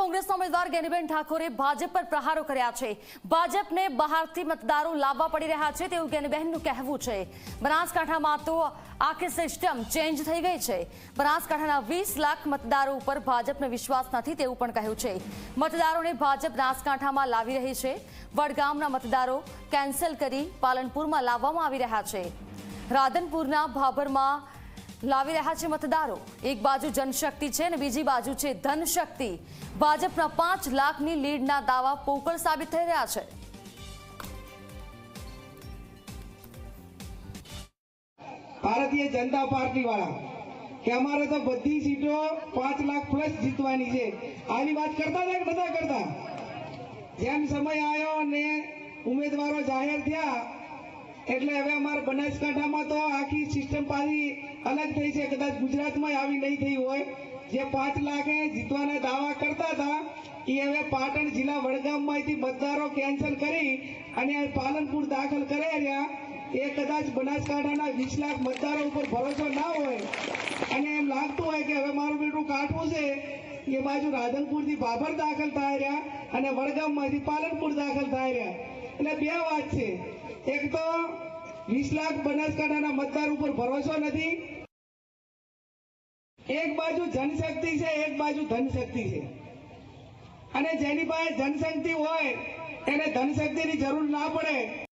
કોંગ્રેસના ઉમેદવાર ગેનીબેન ઠાકોરે ભાજપ પર પ્રહારો કર્યા છે. ભાજપને બહારથી મતદારો લાવવા પડી રહ્યા છે તેવું ગેનીબેનનું કહેવું છે. બનાસકાંઠામાં તો આખી સિસ્ટમ ચેન્જ થઈ ગઈ છે. બનાસકાંઠાના વીસ લાખ મતદારો ઉપર ભાજપને વિશ્વાસ નથી તેવું પણ કહ્યું છે. મતદારોને ભાજપ બનાસકાંઠામાં લાવી રહી છે. વડગામના મતદારો કેન્સલ કરી પાલનપુરમાં લાવવામાં આવી રહ્યા છે. રાધનપુરના ભાભરમાં લાવી રહ્યા છે મતદારો. એક બાજુ જનશક્તિ છે અને બીજી બાજુ છે ધનશક્તિ. ભાજપના પાંચ લાખની લીડના દાવા પોકળ સાબિત થઈ રહ્યા છે. ભારતીય જનતા પાર્ટી વાળા, કે અમારે તો બધી સીટો પાંચ લાખ પ્લસ જીતવાની છે. આની વાત કરતા હતા કે નતા કરતા? જેમ સમય આવ્યો અને ઉમેદવારો જાહેર થયા એટલે હવે અમારા બનાસકાંઠામાં તો આખી સિસ્ટમ પાછી અલગ થઈ છે. કદાચ ગુજરાતમાં આવી નહીં થઈ હોય. જે પાંચ લાખે જીતવાના દાવા કરતા હતા, એ હવે પાટણ જિલ્લા વડગામમાંથી મતદારો કેન્સલ કરી અને પાલનપુર દાખલ કરે રહ્યા. એ કદાચ બનાસકાંઠાના વીસ લાખ મતદારો ઉપર ભરોસો ના હોય. અને એમ લાગતું હોય કે હવે મારું બેટું કાઠું છે. એ બાજુ રાધનપુરથી બાબર દાખલ થાય રહ્યા અને વડગામમાંથી પાલનપુર દાખલ થાય રહ્યા. એટલે બે વાત છે. એક તો વીસ લાખ બનાસકાંઠાના મતદાર ઉપર ભરોસો નથી. એક બાજુ જનશક્તિ છે, એક બાજુ ધનશક્તિ છે. અને જેની પાસે જનશક્તિ હોય, એને ધનશક્તિની જરૂર ના પડે.